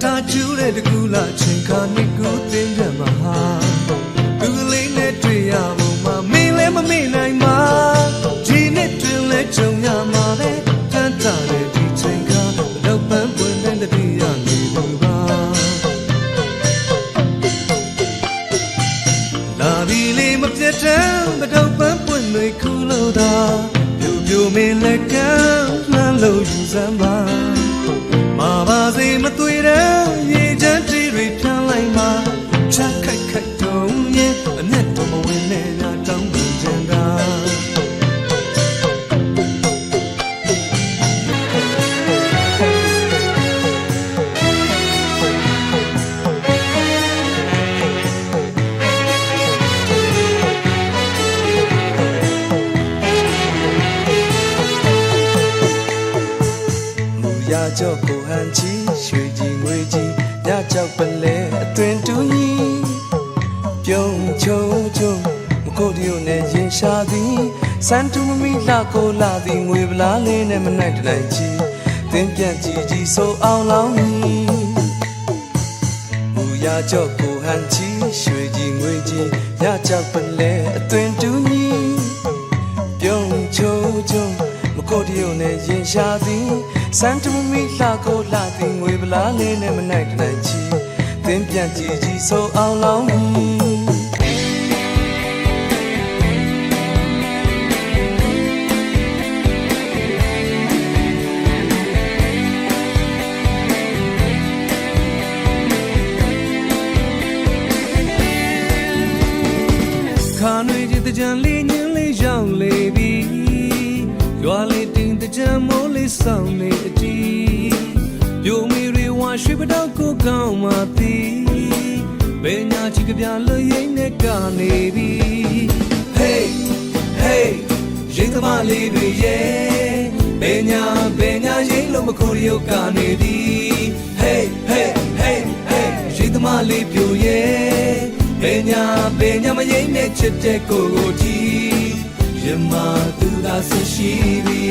အတားကျူးတဲ့တကူလာချင်းခါနှစ်ကူတင်းကြမှာဟာလူကလေးနဲ့တွေ့ရဖို့မမင်းလည်းမမေ့နိုင်ပါဒီနှစ်တွင်လဲကြုံရမှာပဲတန်တာတဲ့ဒီချင်းခါတော့ပန်းပွင့်တဲ့တတိယနေသူပါလာပြီလေမပြတ်တမ်းမတော့ပန်းပွင့်တွေခုလို့သာပြူပြူမင်းလက်ကမ်းလှမ်းလို့ယူစမ်းပါမပါစေမသွေ က်ခိုက်တုံးရင်အမျက်တော်မဝင်နဲ့ညာတောင်းပန်ကြံတာမူရကြော့ကိုဟန်ချီရွှေကြီးငွေကြီးညကြောက်ပလဲအသွင်တူကြီး ပြုံးချုံချုံမကိုဒီယိုနဲ့ရင်ရှာသည်စန်တူမမီလာကိုလာသည်ငွေပလားလေးနဲ့မနိုင်တနိုင်ချီသင်ပြန့်ကြည်ကြီးဆိုအောင်လောင်းမီမူရကြော့ကိုဟန်ချီရွှေကြီးငွေကြီးညကြောက်ပလဲအသွင်တူကြီးပြုံးချုံချုံမကိုတရုံနဲ့ရင်ရှာသည်စန်တမမီလှကိုလှသည်ငွေပလားလေးနဲ့မနိုင်တနိုင်ချီသင်ပြန်ကြည့်ကြည့်ဆိုအောင်လောင်းမ ခါနွေကြီးတကြံလေးညင်းလေးရောက်လေပြီရွာလေးတင်တကြံမိုးလေးဆောင်နေအတီးပြိုမီရီဝါရွှေပတောက်ကိုကောင်းမှသည်ဘယ်ညာချီကပြလွရိမ့်နဲ့ကနေပြီ Hey hey ရင်သမားလေးတွေရဲ့ဘယ်ညာဘယ်ညာရိမ့်လို့မခိုးရုပ်ကနေသည် ညာမရိမ့်နဲ့ချစ်တဲ့ကိုကိုတီရမသူသာဆရှိပြီ